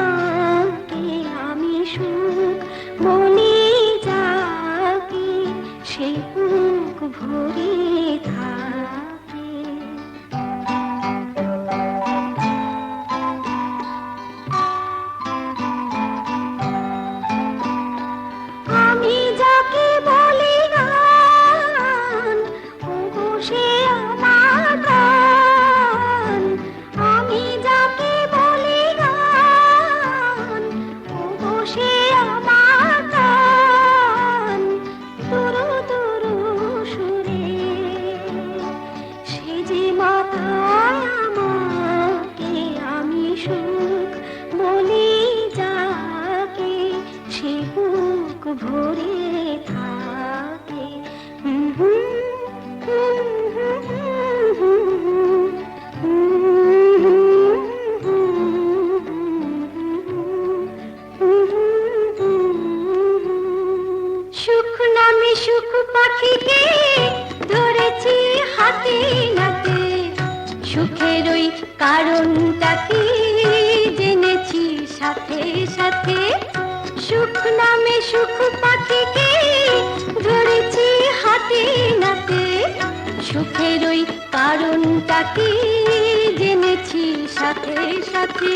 আঁকে আমি সুখ বলে নামে সুখ পাখিকে ধরেছি হাতে নাতে। সুখের ওই কারণটা কি জেনেছি সাথে সাথে। সুখ নামে সুখ পাখিকে ধরেছি হাতে নাতে। সুখের ওই কারণটা কি জেনেছি সাথে সাথে।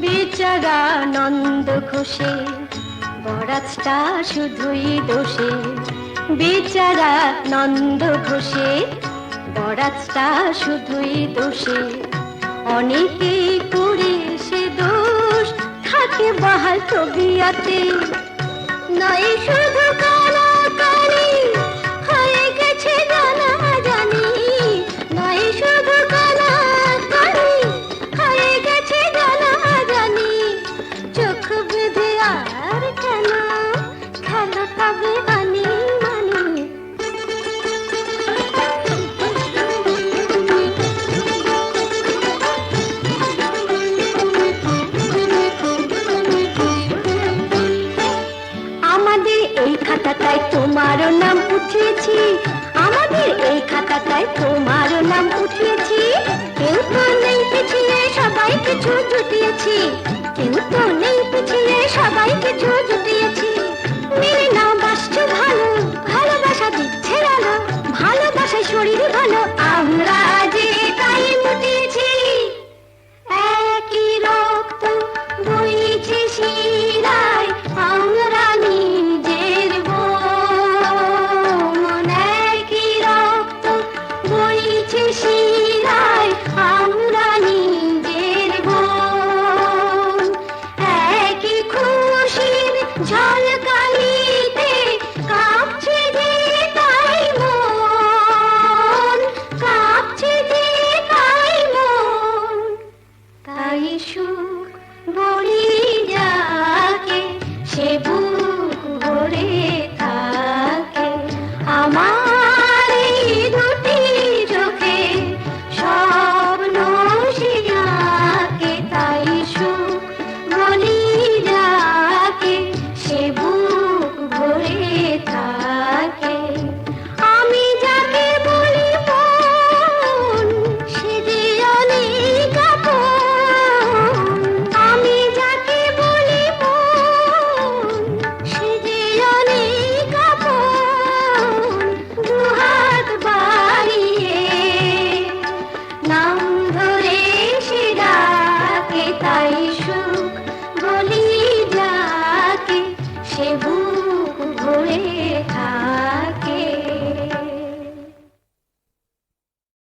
বেচারা নন্দ ঘোষে বরাজটা শুধুই দোষে, বেচারা নন্দ ঘোষে। বরাজটা শুধুই দোষে, অনেকেই করে সে দোষ, থাকে বাহাল তবিয়াতে। কারও নাম উঠেছি